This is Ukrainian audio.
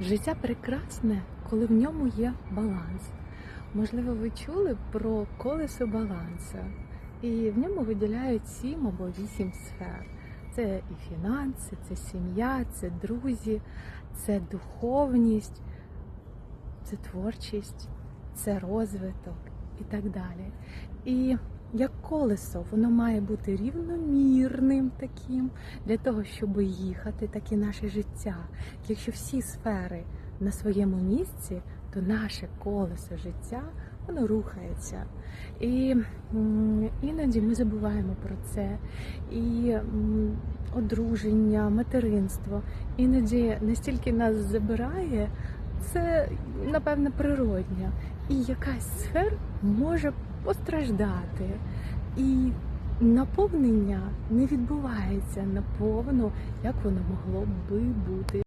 Життя прекрасне, коли в ньому є баланс. Можливо, ви чули про колесо балансу, і в ньому виділяють сім або вісім сфер. Це і фінанси, це сім'я, це друзі, це духовність, це творчість, це розвиток і так далі. І як колесо, воно має бути рівномірним таким для того, щоб їхати, так і наше життя. Якщо всі сфери на своєму місці, то наше колесо життя воно рухається. І іноді ми забуваємо про це. І одруження, материнство іноді настільки нас забирає, це напевне природньо. І якась сфера може постраждати. І наповнення не відбувається наповно, як воно могло би бути.